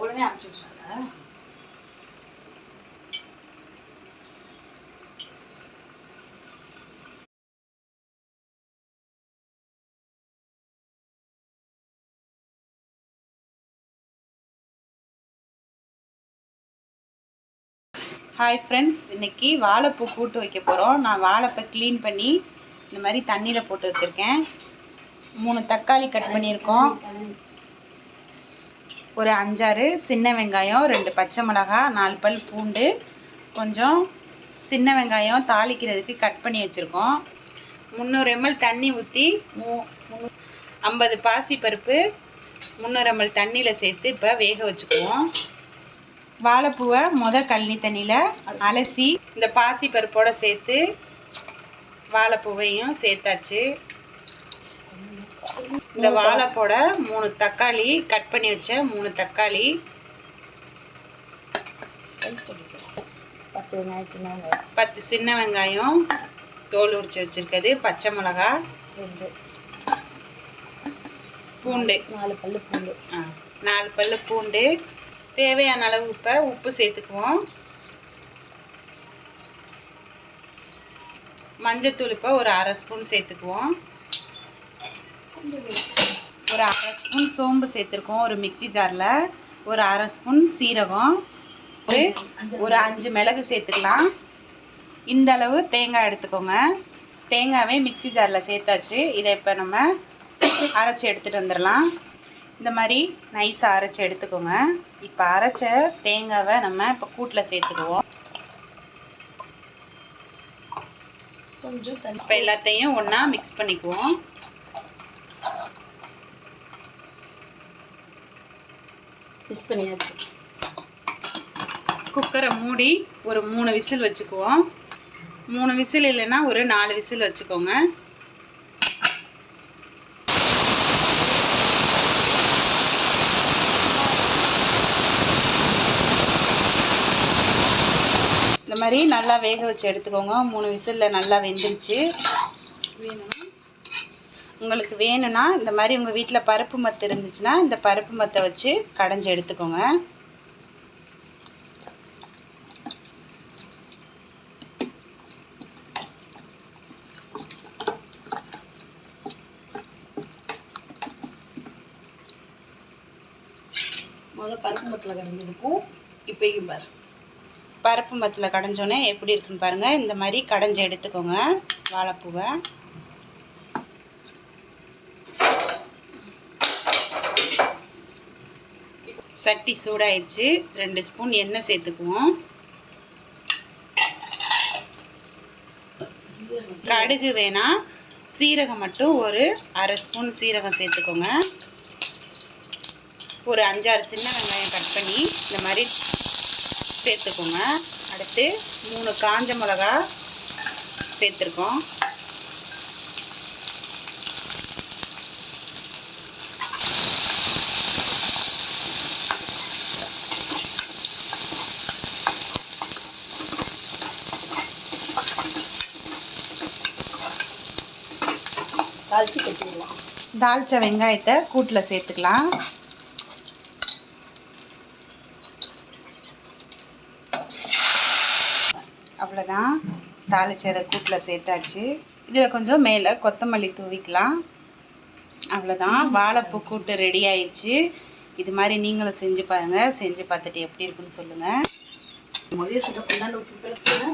உடனே அனுப்பிச்சு hi friends இன்னைக்கு வாழைப்பூ கூட்டு வைக்க போகிறோம் நான் வாழைப்பை க்ளீன் பண்ணி இந்த மாதிரி தண்ணியில் போட்டு வச்சுருக்கேன். மூணு தக்காளி கட் பண்ணியிருக்கோம். ஒரு அஞ்சாறு சின்ன வெங்காயம் ரெண்டு பச்சை மிளகா நாலு பல் பூண்டு. கொஞ்சம் சின்ன வெங்காயம் தாளிக்கிறதுக்கு கட் பண்ணி வச்சுருக்கோம். முந்நூறு எம்எல் தண்ணி ஊற்றி ஐம்பது பாசி பருப்பு முந்நூறு எம்எல் தண்ணியில் சேர்த்து இப்போ வேக வச்சுக்குவோம். வாழைப்பூவை முத கழனி தண்ணியில் அலசி இந்த பாசி பருப்போடு சேர்த்து வாழைப்பூவையும் சேர்த்தாச்சு. இந்த வாழைப்போட மூணு தக்காளி கட் பண்ணி வச்ச மூணு தக்காளி. பத்து வெங்காயம் சின்ன வெங்காயம். பத்து சின்ன வெங்காயம் தோல் உரிச்சு வச்சிருக்கிறது பச்சை மிளகா ரெண்டு பூண்டு. நாலு பல்லு பூண்டு. ஆ, நாலு பல்லு பூண்டு. தேவையான அளவு உப்பை உப்பு சேர்த்துக்குவோம். மஞ்சத்தூள் இப்போ ஒரு அரை ஸ்பூன் சேர்த்துக்குவோம். ஒரு அரை ஸ்பூன் சோம்பு சேர்த்துருக்கோம். ஒரு மிக்ஸி ஜாரில் ஒரு அரை ஸ்பூன் சீரகம். ஒரு ஒரு அஞ்சு மிளகு சேர்த்துக்கலாம். இந்த அளவு தேங்காய் எடுத்துக்கோங்க. தேங்காவே மிக்ஸி ஜாரில் சேர்த்தாச்சு. இதை இப்போ நம்ம அரைச்சி எடுத்துகிட்டு வந்துடலாம். இந்த மாதிரி நைஸாக அரைச்சி எடுத்துக்கோங்க. இப்போ அரைச்ச தேங்காவை நம்ம இப்போ கூட்டில் சேர்த்துக்குவோம். கொஞ்சம் இப்போ எல்லாத்தையும் ஒன்றா மிக்ஸ் பண்ணிக்குவோம். மிஸ் பண்ணியாச்சு. குக்கரை மூடி ஒரு மூணு விசில் வச்சுக்குவோம். மூணு விசில் இல்லைன்னா ஒரு நாலு விசில் வச்சுக்கோங்க. இந்த மாதிரி நல்லா வேக வச்சு எடுத்துக்கோங்க. மூணு விசிலில் நல்லா வெந்துருச்சு. வேணும்னா உங்களுக்கு வேணும்னா இந்த மாதிரி உங்கள் வீட்டில் பருப்பு மத்து இருந்துச்சுன்னா இந்த பருப்பு மத்தை வச்சு கடைஞ்சி எடுத்துக்கோங்க. முதல்ல பருப்பு மத்தில் கடைஞ்சிருக்கும் இப்போயும் பாரு. பருப்பு மத்தில் கடைஞ்சோன்னே எப்படி இருக்குன்னு பாருங்கள் இந்த மாதிரி கடைஞ்சி எடுத்துக்கோங்க வாழைப்பூவை. சட்டி சூடாயிடுச்சு ரெண்டு ஸ்பூன் எண்ணெய் சேர்த்துக்குவோம். கடுகு வேணாம் சீரகம் மட்டும் ஒரு அரை ஸ்பூன் சீரகம் சேர்த்துக்கோங்க. ஒரு அஞ்சாறு சின்ன வெங்காயம் கட் பண்ணி இந்த மாதிரி சேர்த்துக்கோங்க. அடுத்து மூணு காஞ்ச மிளகா சேர்த்துருக்கோம். தாளிச்சு கட்டிடலாம். தாளிச்ச வெங்காயத்தை கூட்டில் சேர்த்துக்கலாம். அவ்வளோதான் தாளிச்சதை கூட்டில் சேர்த்தாச்சு. இதில் கொஞ்சம் மேலே கொத்தமல்லி தூவிக்கலாம். அவ்வளோதான் வாழைப்பூ கூட்டு ரெடி ஆயிடுச்சு இது மாதிரி நீங்களும் செஞ்சு பாருங்கள் செஞ்சு பார்த்துட்டு எப்படி இருக்குன்னு சொல்லுங்கள் முதல்ல சுட கொண்டாந்து ஊற்றி பிறகு